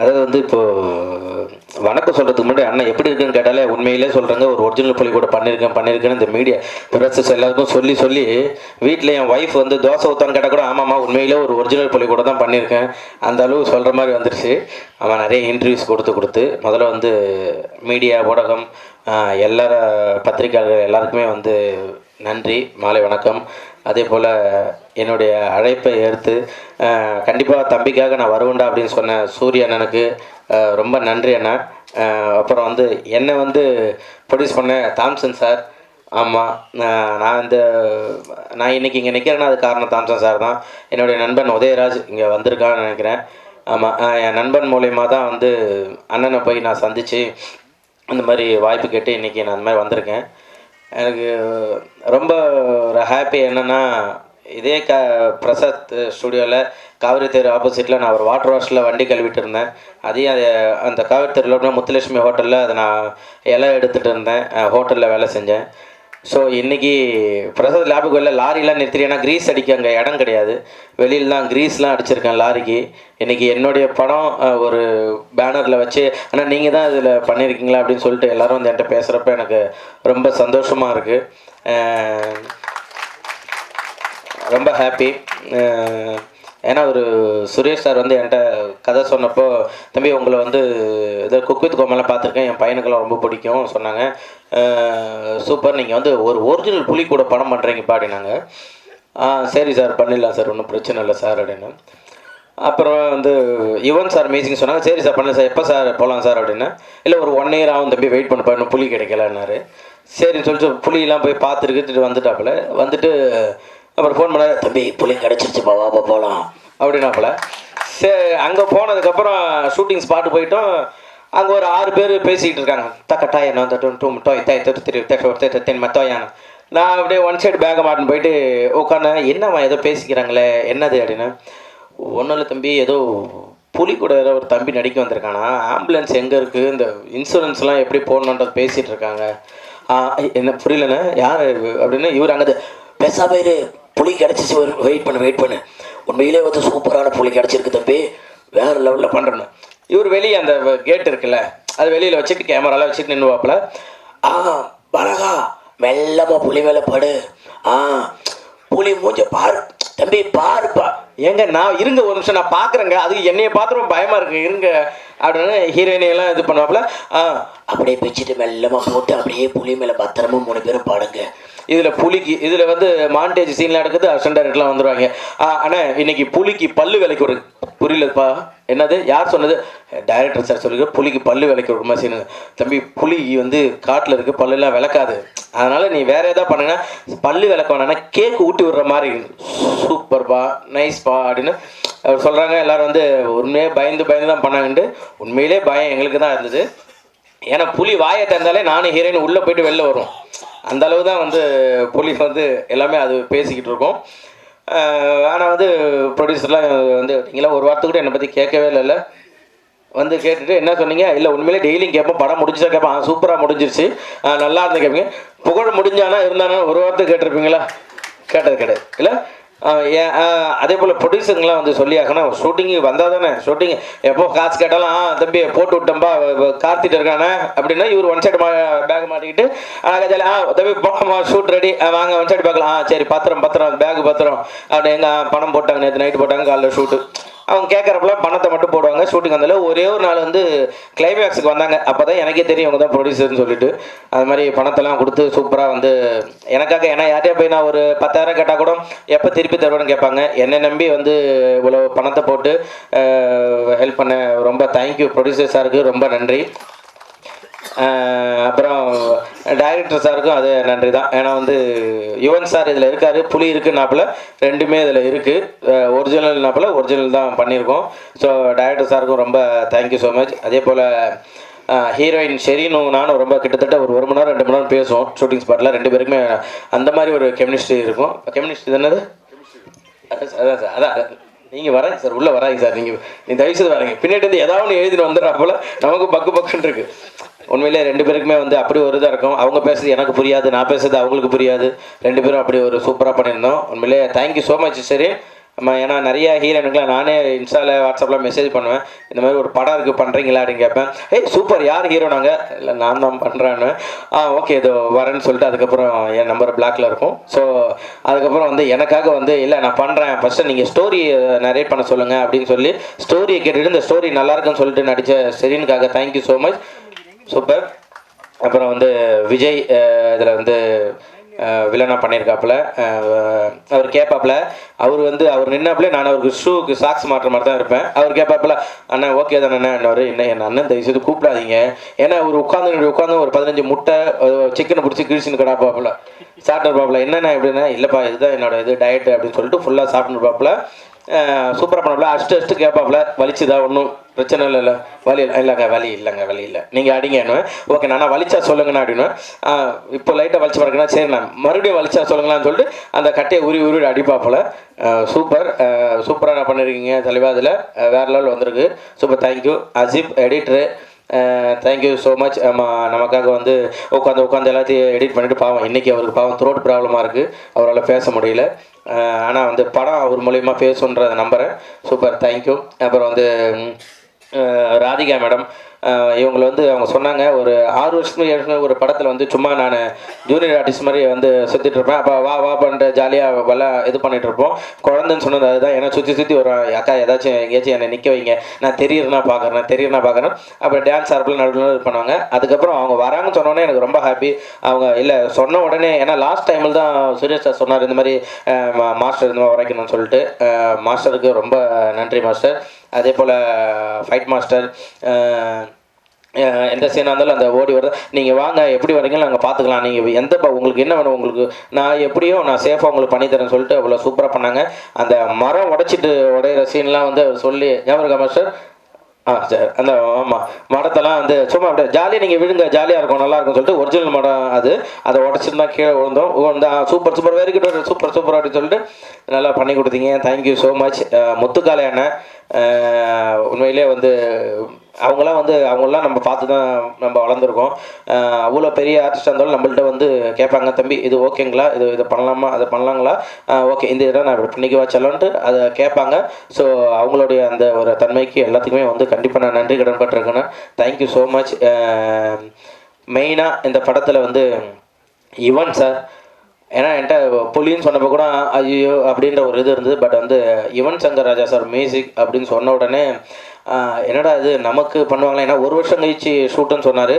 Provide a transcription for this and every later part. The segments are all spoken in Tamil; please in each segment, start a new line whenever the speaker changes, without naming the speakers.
அதாவது வந்து இப்போது வணக்கம் சொல்கிறதுக்கு முன்னாடி அண்ணன் எப்படி இருக்குன்னு கேட்டாலே உண்மையிலே சொல்கிறாங்க ஒரு ஒரிஜினல் பள்ளிக்கூட கூட பண்ணியிருக்கேன் பண்ணியிருக்கேன்னு இந்த மீடியா பிரசஸ் எல்லாருக்கும் சொல்லி சொல்லி வீட்டில் என் ஒய்ஃப் வந்து தோசை ஊற்றான்னு கேட்டால் கூட ஆமாம்மா உண்மையிலே ஒரு ஒரிஜினல் பள்ளிக்கூட தான் பண்ணியிருக்கேன் அந்த அளவு சொல்கிற மாதிரி வந்துருச்சு. அவன் நிறைய இன்டர்வியூஸ் கொடுத்து கொடுத்து முதல்ல வந்து மீடியா ஊடகம் எல்லார பத்திரிக்கையாளர்கள் எல்லாருக்குமே வந்து நன்றி மாலை வணக்கம். அதே போல் என்னுடைய அழைப்பை ஏற்று கண்டிப்பாக தம்பிக்காக நான் வருவேன்டா அப்படின்னு சொன்ன சூரிய அண்ணனுக்கு ரொம்ப நன்றி அண்ணா. அப்புறம் வந்து என்னை வந்து ப்ரொடியூஸ் பண்ண தாம்சன் சார் ஆமாம் நான் இந்த நான் இன்றைக்கி இங்கே நிற்கிறேன்னா அது காரணம் தாம்சன் சார் தான். என்னுடைய நண்பன் உதயராஜ் இங்கே வந்திருக்கான்னு நினைக்கிறேன். ஆமாம் என் நண்பன் மூலயமா தான் வந்து அண்ணனை போய் நான் சந்தித்து இந்த மாதிரி வாய்ப்பு கேட்டு இன்றைக்கி நான் அந்த மாதிரி வந்திருக்கேன். எனக்கு ரொம்ப ஒரு ஹாப்பி என்னென்னா இதே க பிரசாத் ஸ்டுடியோவில் காவிரி தேர் ஆப்போசிட்டில் நான் ஒரு வாட்டர் வாஷில் வண்டி கழுவிட்டு இருந்தேன். அதையும் அது அந்த காவிரி தெருவில் முத்துலட்சுமி ஹோட்டலில் அதை நான் இலை எடுத்துகிட்டு இருந்தேன். ஹோட்டலில் வேலை செஞ்சேன். ஸோ இன்றைக்கி பிரசாத் லேபுக்கு வெளில லாரிலாம் நிறுத்திட்டு ஏன்னா க்ரீஸ் அடிக்க அங்கே இடம் கிடையாது. வெளியில் தான் க்ரீஸ்லாம் அடிச்சிருக்கேன் லாரிக்கு இன்றைக்கி என்னுடைய படம் ஒரு பேனரில் வச்சு ஆனால் நீங்கள் தான் இதில் பண்ணியிருக்கீங்களா அப்படின்னு சொல்லிட்டு எல்லாரும் வந்து என்கிட்ட பேசுகிறப்ப எனக்கு ரொம்ப சந்தோஷமாக இருக்குது ரொம்ப ஹாப்பி ஏன்னா ஒரு சுரேஷ் சார் வந்து என்கிட்ட கதை சொன்னப்போ தம்பி உங்களை வந்து இதை குக் வித் கோமெல்லாம் பார்த்துருக்கேன். என் பையனுக்கெல்லாம் ரொம்ப பிடிக்கும் சொன்னாங்க. சூப்பர். நீங்கள் வந்து ஒரு ஒரிஜினல் புலி கூட படம் பண்ணுறீங்க பாடினாங்க ஆ சரி சார். பண்ணிடலாம் சார். ஒன்றும் பிரச்சனை இல்லை சார் அப்படின்னு. அப்புறம் வந்து யுவன் சார் மீசிங் சொன்னாங்க. சரி சார் பண்ணல சார். எப்போ சார் போகலாம் சார் அப்படின்னா. இல்லை ஒரு ஒன் இயர் ஆகும் தம்பி. வெயிட் பண்ணப்பா. இன்னும் புலி கிடைக்கலன்னாரு. சரின்னு சொல்லிட்டு புளியெலாம் போய் பார்த்துருக்கிட்டு வந்துட்டாப்புல. வந்துட்டு அப்புறம் ஃபோன் பண்ணார் தம்பி புலி கிடச்சிருச்சுப்பா வாப்பா போகலாம் அப்படின்னாப்புல. சரி அங்கே போனதுக்கப்புறம் ஷூட்டிங் ஸ்பாட்டு போயிட்டோம். அங்கே ஒரு ஆறு பேர் பேசிக்கிட்டு இருக்காங்க. தக்கட்டா என்ன தட்டும் டூ டோய் தாய் தொட்டு திரு தென் மத்தோயான நான் அப்படியே ஒன் சைடு பேக்கை மாட்டின்னு போயிட்டு உட்காந்து என்னம்மா ஏதோ பேசிக்கிறாங்களே என்னது? அப்படின்னு. ஒன்றும் இல்லை தம்பி ஏதோ புலி கூட ஏதோ ஒரு தம்பி நடிக்க வந்திருக்கானா? ஆம்புலன்ஸ் எங்கே இருக்குது இந்த இன்சூரன்ஸ்லாம் எப்படி போடணுன்றது பேசிகிட்டு இருக்காங்க. என்ன புரியலண்ணே யார்? அப்படின்னு இவர் அங்கே பேசாம இரு. புலி கிடச்சிச்சு வெயிட் பண்ணு வெயிட் பண்ணு. உண்மையிலே வந்து சூப்பரான புலி கிடச்சிருக்கு தம்பி. வேறு லெவலில் பண்ணுறேன்னு இவர் வெளியே அந்த கேட் இருக்குல்ல அது வெளியில் வச்சுட்டு கேமராலாம் வச்சுட்டு நின்றுவாப்புல ஆ பலகா மெல்லமா புலி மேலே படு. ஆ புலி மூஞ்ச பாரு. தம்பி பாருப்பா. ஏங்க நான் இருங்க ஒரு நிமிஷம் நான் பார்க்குறேங்க அதுக்கு என்னைய பார்த்துரும் பயமாக இருக்கு. இருங்க அப்படின்னு ஹீரோயினையெல்லாம் இது பண்ணுவாப்புல. ஆ. அப்படியே பிச்சுட்டு மெல்லமாக போட்டு அப்படியே புலி மேலே பத்திரமா மூணு பேரும் பாடுங்க. இதில் புலிக்கு இதில் வந்து மாண்டேஜ் சீன்லாம் எடுக்குது அசிஸ்டன்ட் டைரக்டர்லாம் வந்துடுவாங்க ஆ இன்னைக்கு புலிக்கு பல்லு விலைக்கு ஒரு புரியலப்பா. என்னது? யார் சொன்னது? டைரக்டர் சார் சொல்லியிருக்க புலிக்கு பல்லு விலைக்கு ஒரு மாதிரி தம்பி புலி வந்து காட்டில் இருக்க பல்லுலாம் விளக்காது. அதனால் நீ வேற ஏதாவது பண்ணுங்கன்னா பல்லு விளக்க வேணாம்னா கேக் ஊட்டி விடுற மாதிரி சூப்பர்ப்பா நைஸ்ப்பா அப்படின்னு அவர் சொல்கிறாங்க எல்லோரும் வந்து உண்மையே பயந்து பயந்து தான் பண்ணாங்கன்ட்டு உண்மையிலே பயம் எங்களுக்கு தான் இருந்தது. ஏன்னா புலி வாயை திறந்தாலே நானும் ஹீரோயின் உள்ளே போயிட்டு வெளில வரும் அந்த அளவு தான் வந்து புலி வந்து எல்லாமே அது பேசிக்கிட்டு இருக்கோம். ஆனால் வந்து ப்ரொடியூசர்லாம் வந்து நீங்களாம் ஒரு வாரத்துக்கு கூட என்னை பற்றி கேட்கவே இல்லைல்ல வந்து கேட்டுட்டு என்ன சொன்னீங்க? இல்லை உண்மையிலே டெய்லியும் கேட்போம் படம் முடிஞ்சா கேட்பேன் சூப்பராக முடிஞ்சிருச்சு. நல்லா இருந்து கேட்பீங்க புகழ் முடிஞ்சானா இருந்தானா ஒரு வார்த்தை கேட்டிருப்பீங்களா? கேட்டது கிடையாது. இல்லை? அதே போல் ப்ரொடியூசருங்களாம் வந்து சொல்லி ஆகணும் ஷூட்டிங்கு வந்தால் தானே ஷூட்டிங் எப்போ காசு கேட்டாலும் ஆ தம்பி போட்டு விட்டோம்பா கார்த்திட்டு இருக்கானே? அப்படின்னா இவர் ஒன் சைடு மா பேக் மாட்டிக்கிட்டு ஆ தம்பி போகமா ஷூட் ரெடி வாங்க ஒன் சைடு பார்க்கலாம். ஆ சரி பத்திரம் பத்திரம் பேக் பத்திரம். அப்படி எங்க பணம் போட்டாங்க நேற்று நைட்டு போட்டாங்க காலைல ஷூட்டு அவங்க கேட்குறப்பல பணத்தை மட்டும் போடுவாங்க. ஷூட்டிங் வந்தாலும் ஒரே ஒரு நாள் வந்து கிளைமேக்ஸுக்கு வந்தாங்க. அப்போ தான் எனக்கே தெரியும் இவங்க தான் ப்ரொடியூசர்னு சொல்லிட்டு. அது மாதிரி பணத்தெல்லாம் கொடுத்து சூப்பராக வந்து எனக்காக ஏன்னா யார்கிட்டயா போய் நான் ஒரு பத்தாயிரம் கேட்டால் கூட எப்போ திருப்பி தருவேன்னு கேட்பாங்க. என்னை நம்பி வந்து இவ்வளோ பணத்தை போட்டு ஹெல்ப் பண்ண ரொம்ப தேங்க்யூ ப்ரொடியூசர் சாருக்கு ரொம்ப நன்றி. அப்புறம் டைரக்டர் சாருக்கும் அது நன்றி தான் ஏன்னா வந்து யுவன் சார் இதில் இருக்கார். புலி இருக்குன்னாப்புல ரெண்டுமே இதில் இருக்குது ஒரிஜினல்னாப்புல ஒரிஜினல் தான் பண்ணியிருக்கோம் ஸோ டைரக்டர் சாருக்கும் ரொம்ப தேங்க்யூ ஸோ மச் அதே போல் ஹீரோயின் ஷெரீனும் நானும் ரொம்ப கிட்டத்தட்ட ஒரு ஒரு மணி நேரம் ரெண்டு மணி நேரம் பேசுவோம். ஷூட்டிங் ஸ்பாட்டில் ரெண்டு பேருக்குமே அந்த மாதிரி ஒரு கெமிஸ்ட்ரி இருக்கும். கெமிஸ்ட்ரி என்னது? அதான் சார், அதான் சார் அதான். நீங்கள் வராங்க சார் உள்ளே வராங்க சார் நீங்கள் நீ தயவுசெய்து வராங்க. பின்னாடி வந்து ஏதாவது ஒன்று எழுதிட்டு வந்துடுறா போல். நமக்கு பக்கு பக்குன்னு இருக்குது உண்மையிலே ரெண்டு பேருக்குமே வந்து அப்படி ஒரு இதாக இருக்கும். அவங்க பேசுறது எனக்கு புரியாது நான் பேசுறது அவங்களுக்கு புரியாது. ரெண்டு பேரும் அப்படி ஒரு சூப்பராக பண்ணியிருந்தோம். உண்மையிலே தேங்க்யூ ஸோ மச் சரி நம்ம ஏன்னா நிறைய ஹீரோனுக்குலாம் நானே இன்ஸ்டாவில் வாட்ஸ்அப்பில் மெசேஜ் பண்ணுவேன். இந்த மாதிரி ஒரு படம் இருக்குது பண்ணுறீங்களா அப்படின்னு கேட்பேன். ஏய் சூப்பர் யார் ஹீரோ நாங்கள் இல்லை நான் தான் பண்ணுறேன்னு ஆ ஓகே இதோ வரேன்னு சொல்லிட்டு அதுக்கப்புறம் என் நம்பர் பிளாக்ல இருக்கும். ஸோ அதுக்கப்புறம் வந்து எனக்காக வந்து இல்லை நான் பண்ணுறேன் ஃபஸ்ட்டு நீங்கள் ஸ்டோரி நரேட் பண்ண சொல்லுங்கள் அப்படின்னு சொல்லி ஸ்டோரியை கேட்டுட்டு இந்த ஸ்டோரி நல்லா இருக்குன்னு சொல்லிட்டு நடித்த செரீனுக்காக thank you so much super. அப்புறம் வந்து விஜய் இதில் வந்து வில்லனாக பண்ணியிருக்காப்புல அவர் கேட்பாப்புல அவர் வந்து அவர் நின்னாப்புல நான் அவருக்கு ஷூக்கு சாக்ஸ் மாட்டுற மாதிரி தான் இருப்பேன். அவர் கேட்பாப்புல அண்ணா ஓகே தானே அண்ணா என்ன என்ன என் அண்ணன் தயவு செய்து கூப்பிடாதீங்க. ஏன்னா அவர் உட்காந்து உட்காந்து ஒரு பதினஞ்சு முட்டை சிக்கனை பிடிச்சி கிழிச்சின்னு கிடாப்பாப்புல. சாப்பிட்டு இருப்பாப்புல. என்னண்ணா எப்படின்னா இல்லைப்பா இதுதான் என்னோட இது டயட் அப்படின்னு சொல்லிட்டு ஃபுல்லாக சாப்பிட்டுருப்பாப்புல சூப்பராக பண்ணாப்புல அஷ்டு அஷ்டு கேட்பாப்புல வலிச்சுதா? ஒன்றும் பிரச்சனை இல்லை இல்லை. வலி இல்லைங்க வலி இல்லைங்க வலி இல்லை. நீங்கள் அடிங்கன்னு ஓகே நான் வலிச்சா சொல்லுங்கண்ணா அப்படின்னு. இப்போ லைட்டாக வலிச்சு பாருங்கண்ணா. சரிண்ணா மறுபடியும் வலிச்சா சொல்லுங்களான்னு சொல்லிட்டு அந்த கட்டையை உரி உருவி அடிப்பாப்புல சூப்பர் சூப்பராக பண்ணியிருக்கீங்க தெளிவாக அதில். வேறு லெவல் வந்திருக்கு. Super thank you Asif editor thank you so much நமக்காக வந்து உட்காந்து உட்காந்து எல்லாத்தையும் எடிட் பண்ணிவிட்டு பாவம் இன்றைக்கி அவருக்கு பாவம் த்ரோட் ப்ராப்ளமாக இருக்குது அவரால் பேச முடியல. Uh, ஆனால் வந்து படம் அவர் மூலிமா பேசுன்றதை நம்புகிறேன் சூப்பர் தேங்க்யூ அப்புறம் வந்து uh, ராதிகா மேடம் இவங்களை வந்து அவங்க சொன்னாங்க. ஒரு ஆறு வருஷத்துக்கு ஏழு ஒரு படத்தில் வந்து சும்மா நான் ஜூனியர் ஆர்டிஸ்ட் மாதிரி வந்து சுற்றிட்டு இருப்பேன். அப்போ வா வா பண்ணுற ஜாலியாக வல இது பண்ணிட்டு இருப்போம். குழந்தைன்னு சொன்னது அதுதான். ஏன்னா சுற்றி சுற்றி ஒரு அக்கா ஏதாச்சும் எங்கேயாச்சும் என்னை நிற்க வைங்க. நான் தெரியறனா பார்க்குறேன் தெரியறனா பார்க்குறேன் அப்புறம் டான்ஸ் ஆர்பில் நடுவில் இது பண்ணுவாங்க. அதுக்கப்புறம் அவங்க வராங்கன்னு சொன்னோடனே எனக்கு ரொம்ப ஹாப்பி அவங்க இல்லை சொன்ன உடனே ஏன்னா லாஸ்ட் டைமில் தான் சுரேஷ் சார் சொன்னார் இந்த மாதிரி மா- மாஸ்டர் இந்த மாதிரி உரைக்கணும்னு சொல்லிட்டு. மாஸ்டருக்கு ரொம்ப நன்றி மாஸ்டர் அதே போல் ஃபைட் மாஸ்டர் எந்த சீனாக இருந்தாலும் அந்த ஓடி வருது நீங்கள் வாங்க எப்படி வரீங்களோ நாங்கள் பார்த்துக்கலாம். நீங்கள் எந்த ப- உங்களுக்கு என்ன வேணும் உங்களுக்கு நான் எப்படியோ நான் சேஃபாக உங்களுக்கு பண்ணித்தரேன் சொல்லிட்டு அவ்வளோ சூப்பராக பண்ணாங்க. அந்த மரம் உடைச்சிட்டு உடையிற சீன்லாம் வந்து அவர் சொல்லி ஞாபகம் மாஸ்டர் ஆ சரி அந்த ஆமாம் மரத்தெல்லாம் வந்து சும்மா அப்படியே ஜாலியாக நீங்கள் விழுங்க ஜாலியாக இருக்கும் நல்லா இருக்கும் சொல்லிட்டு ஒரிஜினல் மரம் அது. அதை உடச்சிருந்தா கீழே விழுந்தோம். அந்த super super very good super super அப்படின்னு சொல்லிட்டு நல்லா பண்ணி கொடுத்தீங்க. தேங்க்யூ ஸோ மச் முத்துக்காலை அண்ணன் உண்மையிலே வந்து அவங்களாம் வந்து அவங்களாம் நம்ம பார்த்து தான் நம்ம வளர்ந்துருக்கோம். அவ்வளோ பெரிய ஆர்டிஸ்டாக இருந்தாலும் நம்மள்ட்ட வந்து கேட்பாங்க தம்பி இது ஓகேங்களா? இது இதை பண்ணலாமா? அதை பண்ணலாங்களா? ஓகே இந்த இடம் நான் இப்படி பண்ணிக்கவா செல்லன்ட்டு அதை கேட்பாங்க. ஸோ அவங்களுடைய அந்த ஒரு தன்மைக்கு எல்லாத்துக்குமே வந்து கண்டிப்பாக நான் நன்றி கடன் பட்டிருக்கேன் தேங்க்யூ ஸோ மச் மெயினாக இந்த படத்தில் வந்து யுவன் சார் ஏன்னா என்கிட்ட புலின்னு சொன்னப்போ கூட ஐயோ அப்படின்ற ஒரு இது இருந்தது. பட் வந்து யுவன் சங்கர் ராஜா சார் மியூசிக் அப்படின்னு சொன்ன உடனே என்னடா இது? நமக்கு பண்ணுவாங்களா? ஏன்னா ஒரு வருஷம் கழிச்சு ஷூட்டுன்னு சொன்னார்.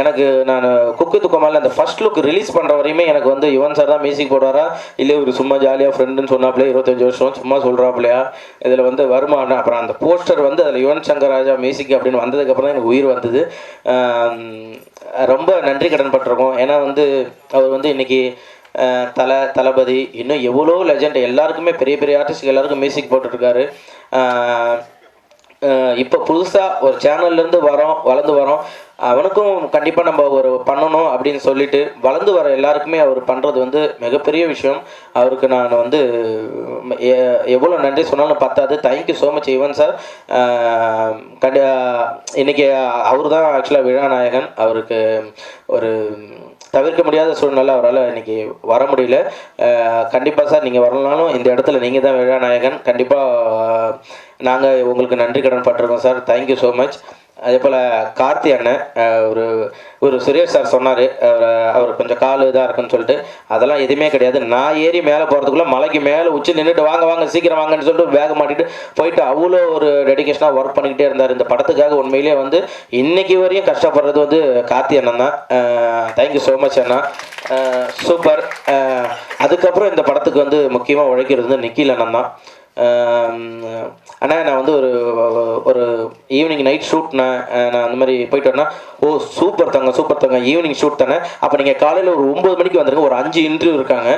எனக்கு நான் குக்கு துக்கமால அந்த ஃபர்ஸ்ட் லுக் ரிலீஸ் பண்ணுற வரையுமே எனக்கு வந்து யுவன் சார் தான் மியூசிக் போடுவாரா? இல்லை ஒரு சும்மா ஜாலியாக ஃப்ரெண்டுன்னு சொன்னாப்லே இருபத்தஞ்சி வருஷம் சும்மா சொல்கிறாப்லையா இதில் வந்து வருமானம் அப்புறம் அந்த போஸ்டர் வந்து அதில் யுவன் சங்கர் ராஜா மியூசிக் அப்படின்னு வந்ததுக்கப்புறம் தான் எனக்கு உயிர் வந்தது. ரொம்ப நன்றி கடன் பட்டிருக்கோம். ஏன்னா வந்து அவர் வந்து இன்னைக்கு தலை தல தளபதி இன்னும் எவ்வளோ லெஜண்ட் எல்லாருக்குமே பெரிய பெரிய ஆர்டிஸ்ட் எல்லாருக்கும் மியூசிக் போட்டுருக்காரு இப்போ புதுசாக ஒரு சேனல்லேருந்து வரோம் வளர்ந்து வரோம். அவனுக்கும் கண்டிப்பாக நம்ம ஒரு பண்ணணும் அப்படின்னு சொல்லிட்டு வளர்ந்து வர எல்லாருக்குமே அவர் பண்ணுறது வந்து மிகப்பெரிய விஷயம். அவருக்கு நான் வந்து எ- எவ்வளோ நன்றி சொன்னாலும் பத்தாது. Thank you so much even sir கண்டி இன்னைக்கு அவர் தான் ஆக்சுவலாக விழாநாயகன். அவருக்கு ஒரு தவிர்க்க முடியாத சூழ்நிலை அவரால் இன்னைக்கு வர முடியல. கண்டிப்பாக சார் நீங்கள் வரலனாலும் இந்த இடத்துல நீங்கள் தான் விழாநாயகன் கண்டிப்பாக நாங்கள் உங்களுக்கு நன்றி கடன் பட்டிருக்கோம் sir. Thank you so much அதே போல் கார்த்தி அண்ணன் ஒரு ஒரு சுரேஷ் சார் சொன்னார். அவர் கொஞ்சம் கால் இதாக இருக்குன்னு சொல்லிட்டு. அதெல்லாம் எதுவுமே கிடையாது. நான் ஏறி மேலே போகிறதுக்குள்ளே மலைக்கு மேலே உச்சி நின்றுட்டு வாங்க வாங்க சீக்கிரம் வாங்கன்னு சொல்லிட்டு பேக் மாட்டிட்டு போயிட்டு அவ்வளோ ஒரு டெடிக்கேஷனாக ஒர்க் பண்ணிக்கிட்டே இருந்தார். இந்த படத்துக்காக உண்மையிலேயே வந்து இன்னைக்கு வரையும் கஷ்டப்படுறது வந்து கார்த்தி அண்ணன் தான். தேங்க்யூ ஸோ மச் அண்ணா. சூப்பர் அதுக்கப்புறம் இந்த படத்துக்கு வந்து முக்கியமாக உழைக்கிறது வந்து நிக்கில் அண்ணன் தான். அண்ணா நான் வந்து ஒரு ஒரு ஈவினிங் நைட் ஷூட்ண்ணே நான் அந்த மாதிரி போயிட்டு வரேன்னா ஓ சூப்பர் தங்க சூப்பர் தங்க ஈவினிங் ஷூட் தானே? அப்போ நீங்கள் காலையில் ஒரு ஒம்பது மணிக்கு வந்துருங்க ஒரு அஞ்சு இன்டர்வியூ இருக்காங்க.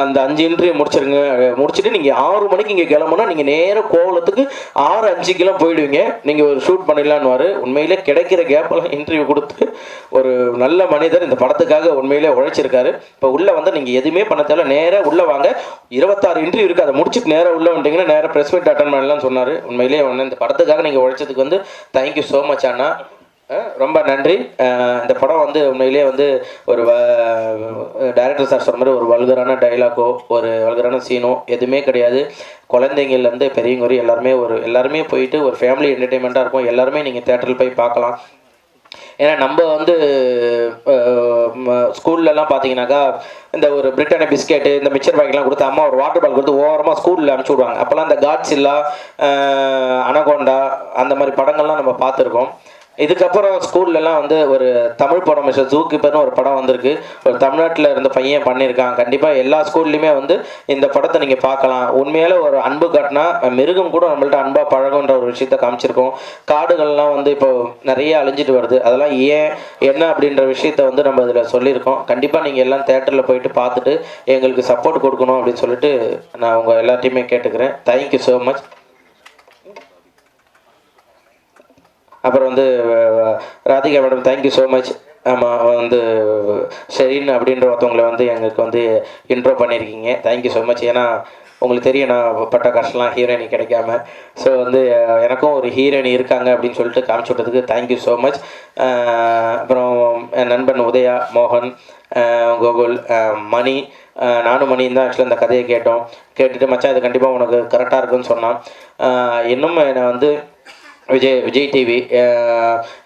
அந்த அஞ்சு இன்டர்வியூ முடிச்சிருங்க முடிச்சுட்டு நீங்கள் ஆறு மணிக்கு இங்கே கிளம்புனா நீங்கள் நேராக கோவலத்துக்கு ஆறு அஞ்சுக்கெல்லாம் போயிடுவீங்க. நீங்கள் ஒரு ஷூட் பண்ணிடலான்னு உண்மையிலே கிடைக்கிற கேப்பெல்லாம் இன்டர்வியூ கொடுத்து ஒரு நல்ல மனிதர் இந்த படத்துக்காக உண்மையிலே உழைச்சிருக்காரு. இப்போ உள்ளே வந்து நீங்கள் எதுவுமே பண்ண தேவை நேராக உள்ளே வாங்க. இருபத்தாறு இன்டர்வியூ இருக்குது அதை முடிச்சுட்டு நேராக உள்ளே பார்த்தீங்கன்னா நேராக ப்ரெஸ் மீட் அட்டன் பண்ணலாம் சொன்னார். உண்மையிலேயே ஒன்று இந்த படத்துக்காக நீங்கள் உழைச்சதுக்கு வந்து தேங்க்யூ ஸோ மச் அண்ணா. ரொம்ப நன்றி. இந்த படம் வந்து உண்மையிலேயே வந்து ஒரு டைரக்டர் சார் சொன்ன மாதிரி ஒரு வல்கரான டைலாக்கோ ஒரு வல்கரான சீனோ எதுவுமே கிடையாது. குழந்தைங்கள்லேருந்து பெரியவங்க எல்லாருமே ஒரு எல்லாருமே போயிட்டு ஒரு ஃபேமிலி என்டர்டெயின்மெண்ட்டாக இருக்கும். எல்லாருமே நீங்கள் தேட்டரில் போய் பார்க்கலாம். ஏன்னா நம்ம வந்து ஸ்கூல்லலாம் பார்த்தீங்கன்னாக்கா இந்த ஒரு பிரிட்டானிய பிஸ்கெட்டு இந்த மிச்சர் பாக்கெட்லாம் கொடுத்து அம்மா ஒரு வாட்டர் பால் கொடுத்து ஓரமாக ஸ்கூலில் அனுப்பிச்சி விடுவாங்க. அப்போல்லாம் இந்த காட்ஸில்லா அனகோண்டா அந்த மாதிரி படங்கள்லாம் நம்ம பார்த்துருக்கோம். இதுக்கப்புறம் ஸ்கூல்லலாம் வந்து ஒரு தமிழ் படம் மிஸ்டர் ஜூ ஒரு படம் வந்திருக்கு. ஒரு தமிழ்நாட்டில் இருந்த பையன் பண்ணியிருக்கான். கண்டிப்பாக எல்லா ஸ்கூல்லையுமே வந்து இந்த படத்தை நீங்கள் பார்க்கலாம். உண்மையால ஒரு அன்பு காட்டினா மிருகம் கூட நம்மள்ட்ட அன்பாக பழகுன்ற ஒரு விஷயத்த காமிச்சிருக்கோம். காடுகள்லாம் வந்து இப்போ நிறைய அழிஞ்சிட்டு வருது. அதெல்லாம் ஏன் என்ன அப்படின்ற விஷயத்த வந்து நம்ம இதில் சொல்லியிருக்கோம். கண்டிப்பாக நீங்கள் எல்லாம் தேட்டரில் போயிட்டு பார்த்துட்டு எங்களுக்கு சப்போர்ட் கொடுக்கணும் அப்படின்னு சொல்லிட்டு நான் உங்கள் எல்லாத்தையுமே கேட்டுக்கிறேன். தேங்க்யூ ஸோ மச் அப்புறம் வந்து Radhika madam thank you so much ஆமாம் வந்து ஷெரீன் அப்படின்ற ஒருத்தவங்களை வந்து எங்களுக்கு வந்து இன்ட்ரோ பண்ணியிருக்கீங்க தேங்க்யூ ஸோ மச் ஏன்னா உங்களுக்கு தெரியும் நான் பட்ட கஷ்டம்லாம் ஹீரோயினி கிடைக்காம. ஸோ வந்து எனக்கும் ஒரு ஹீரோயினி இருக்காங்க அப்படின்னு சொல்லிட்டு காமிச்சு விட்டதுக்கு தேங்க்யூ ஸோ மச் அப்புறம் என் நண்பன் உதயா மோகன் கோகுல் மணி நானும் மணியும் தான் ஆக்சுவலாக இந்த கதையை கேட்டோம். கேட்டுட்டு மச்சான் இது கண்டிப்பாக உனக்கு கரெக்டாக இருக்குன்னு சொன்னான். இன்னும் என்னை வந்து விஜய் விஜய் டிவி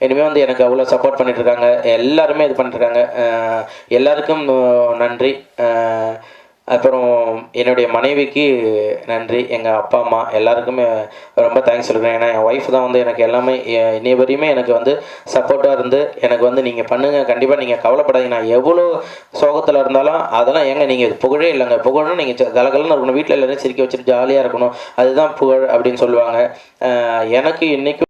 இனிமேல் வந்து எனக்கு அவ்வளோ சப்போர்ட் பண்ணிட்டுருக்காங்க எல்லாருமே இது பண்ணிட்டுருக்காங்க எல்லாருக்கும் நன்றி. அப்புறம் என்னுடைய மனைவிக்கு நன்றி. எங்கள் அப்பா அம்மா எல்லாருக்குமே ரொம்ப தேங்க்ஸ் சொல்கிறேன் ஏன்னா என் ஒய்ஃப் தான் வந்து எனக்கு எல்லாமே எ- இன்னைய வரையுமே எனக்கு வந்து சப்போர்ட்டாக இருந்து எனக்கு வந்து நீங்கள் பண்ணுங்கள் கண்டிப்பாக நீங்கள் கவலைப்படாதீங்க. நான் எவ்வளோ சோகத்தில் இருந்தாலும் அதெல்லாம் ஏங்க நீங்கள் புகழே இல்லைங்க. புகழும் நீங்கள் கலகலன்னு இருக்கணும். வீட்டில் எல்லாரும் சிரிக்க வச்சுட்டு ஜாலியாக இருக்கணும். அதுதான் புகழ் அப்படின்னு சொல்லுவாங்க. எனக்கு இன்றைக்கும்